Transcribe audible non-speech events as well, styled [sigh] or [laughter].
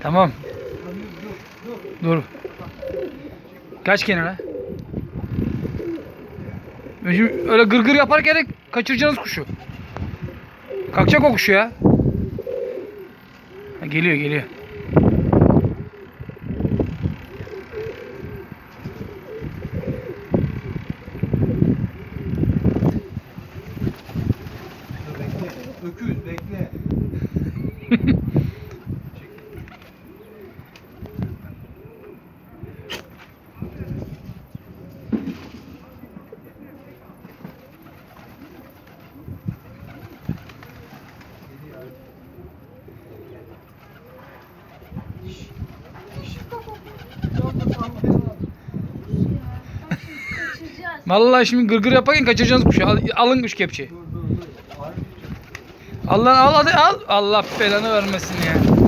Tamam. Dur. Kaç kenara. Şimdi öyle gırgır yaparken de kaçıracaksınız kuşu. Kalkacak o kuş ya. Ha, geliyor geliyor. Öküz bekle. [laughs] Vallahi şimdi gırgır yaparken kaçıracaksınız kuşu. Al, alın kuş. Ağır Allah al hadi al. Allah belanı vermesin ya.